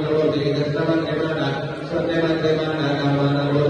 Namo Deva Namo Deva Namo Deva Namo Deva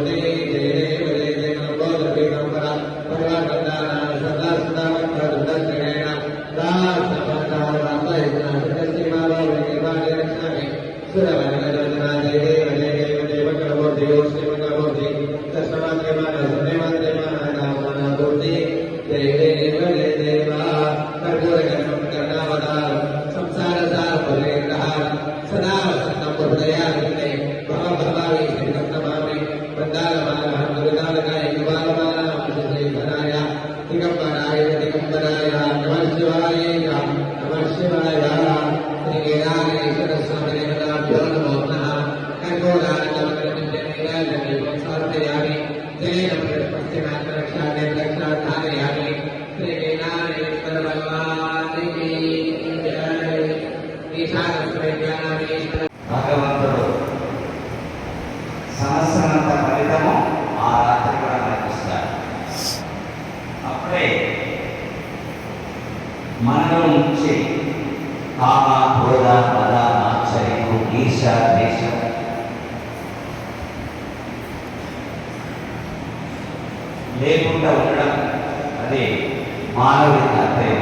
లేకుండా ఉండడం అది మానవుడి కర్తవ్యం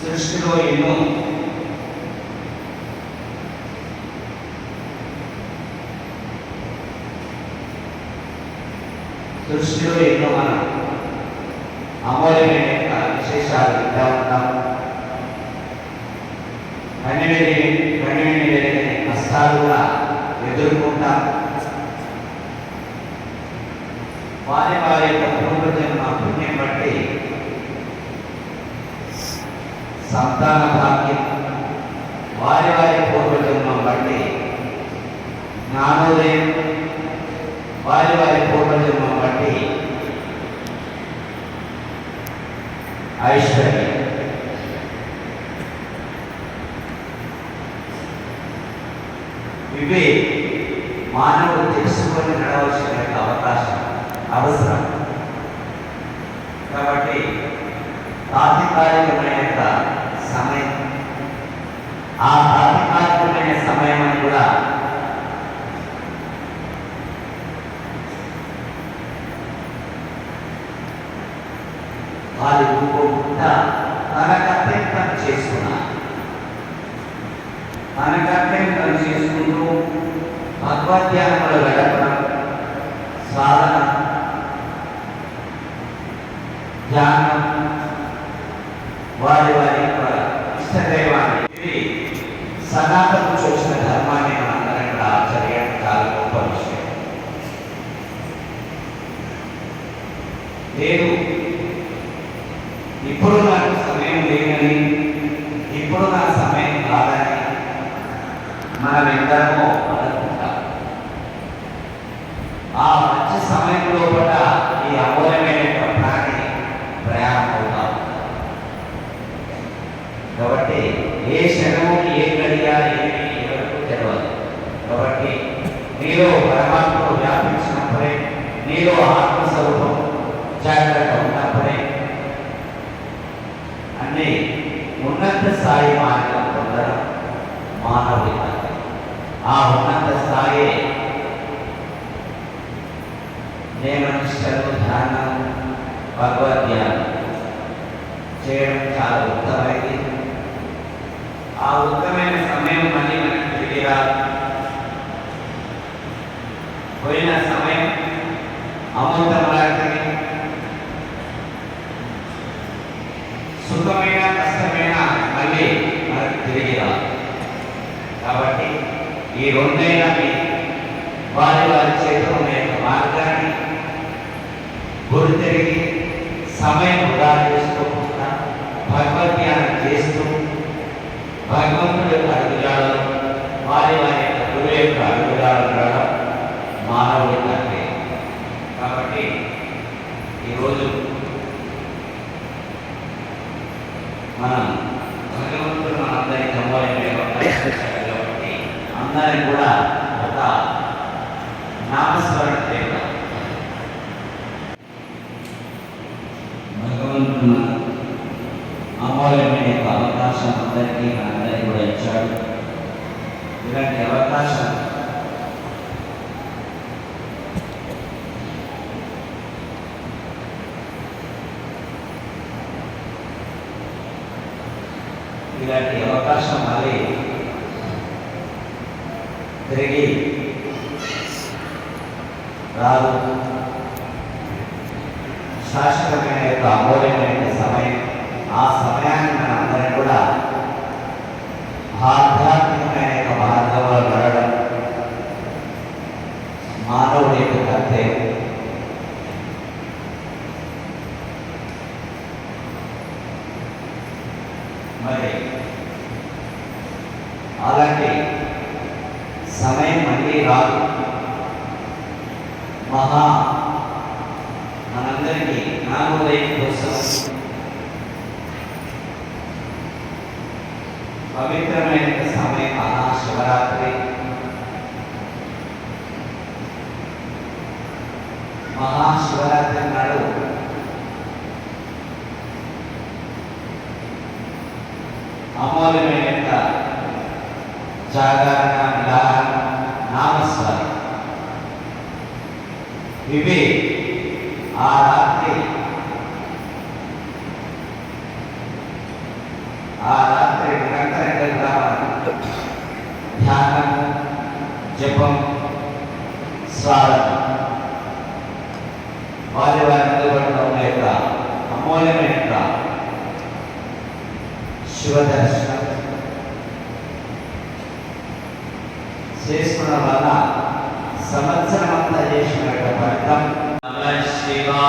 సృష్టిలో ఎన్నో సృష్టిలో ఎన్నో మనం అమూల్యమైన విశేషాలు వింటా ఉంటాం. వారి వారి యొక్క పూర్వజన్మ పుణ్యం బట్టి సంతాన భాగ్యం వారి వారి పూర్వజన్మ బట్టి జ్ఞానోదయం వారి వారి పూర్వజన్మ బట్టి ఐశ్వర్యం. ఇవి మానవుడు తెలుసుకొని నడవలసిన అవసరం. కాబట్టి తాత్కాలికమైన సమయం ఆ తాత్కాలికమైన సమయం అని కూడా వారి ఊపకుండా తనకత్తే పని తను చేసుకున్నారు తన కర్తవ్యం చేసుకుంటూ భగవద్ధ్యానంలో గడపడం సాధన ధ్యానం వారి వారి యొక్క ఇష్టదైవాన్ని సనాతన నియమనిష్టలు ధ్యానం భగవద్ధ్యానం చేయడం చాలా ఉత్తమైంది ఆ ఉత్తమైన సమయం మళ్ళీ మనకి తిరిగి పోయిన సమయం అమృతమలాంటిది. సుఖమైన కష్టమైన మళ్ళీ మనకు తిరిగి కాబట్టి ఈ రెండైనా వారి వారి చేతిలో ఉన్న యొక్క మార్గాన్ని గుర్తెరిగి సమయం వృధా చేసుకోకుండా భగవద్ధ్యానం చేస్తూ భగవంతుడి యొక్క అడుగుజాడలు వారి వారి యొక్క గురువు యొక్క అడుగుజాడలు నడవడం మానవుడి తండ్రి కాబట్టి ఈరోజు మనం భగవంతుడు మనందరికీ అమూల్యమైన కాబట్టి అందరిని కూడా ఒక నామస్మరణ చేద్దాం భగవంతుడు అమూల్యమైన యొక్క అవకాశం అందరికీ మనందరికీ కూడా ఇచ్చాడు. ఇలాంటి అవకాశం ఇలాంటి అవకాశం మళ్ళీ తిరిగి రాదు. శాశ్వతమైన యొక్క అమూల్యమైన ఆ సమయాన్ని పవిత్రమైన సమయం మహాశివరాత్రి మహాశివరాత్రి నాడు అమూల్యమైన జాగరణ విధానం నామస్మరణ. ఇవి ఆ రాత్రి ఆ రాత్రి నిరంతరంగా ధ్యానం జపం సాధన వారి వారి అందుబాటులో యొక్క అమూల్యమైన శివదర్శనం చేసుకున్న వల్ల సంవత్సరం అంతా చేసిన ఫలితం. శివా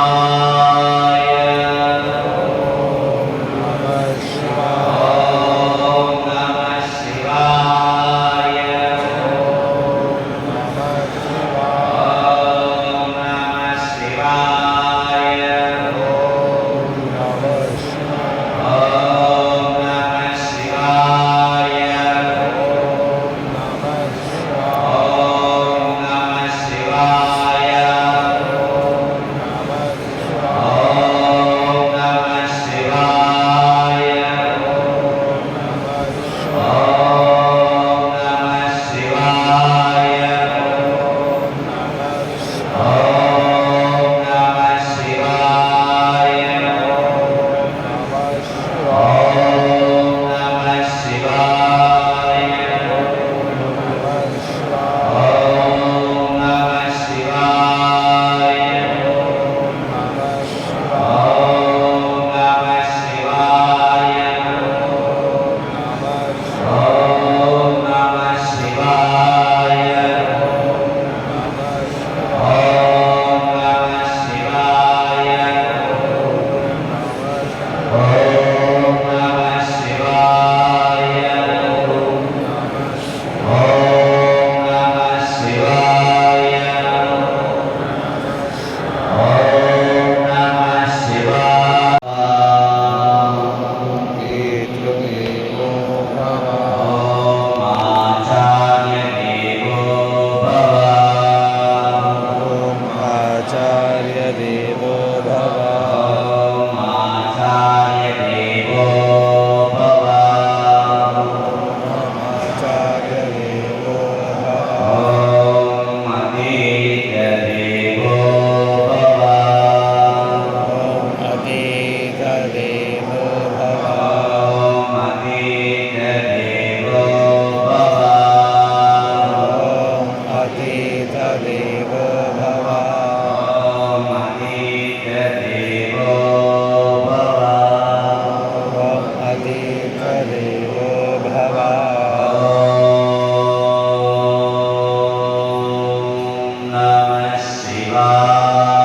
Shiva.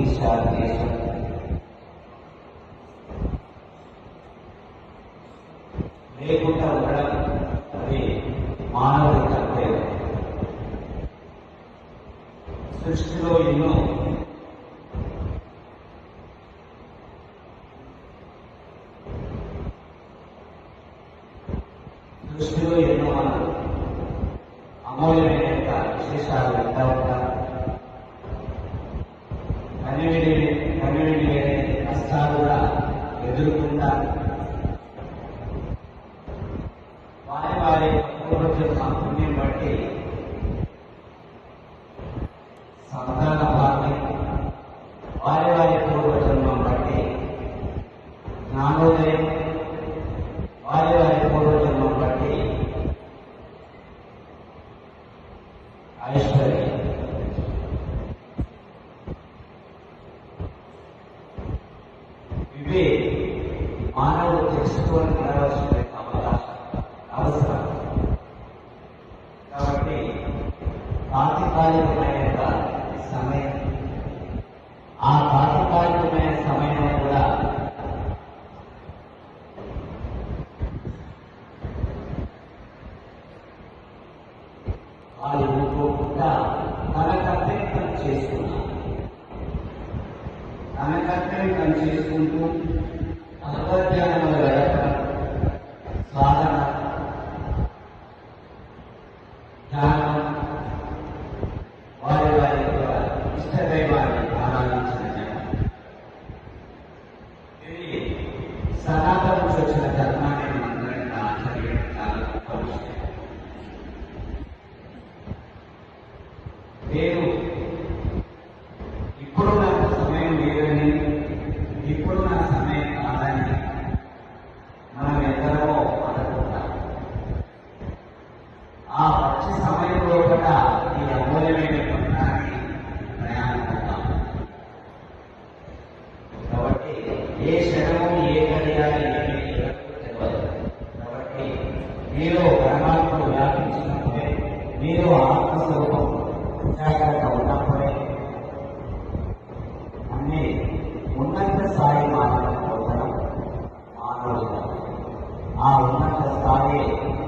భారతదేశం ఎన్నో ఎన్నో మనం అమూల్యమైన విశేషాలు ఎంత ఉంటాయి നാളെ ధ్యానం me.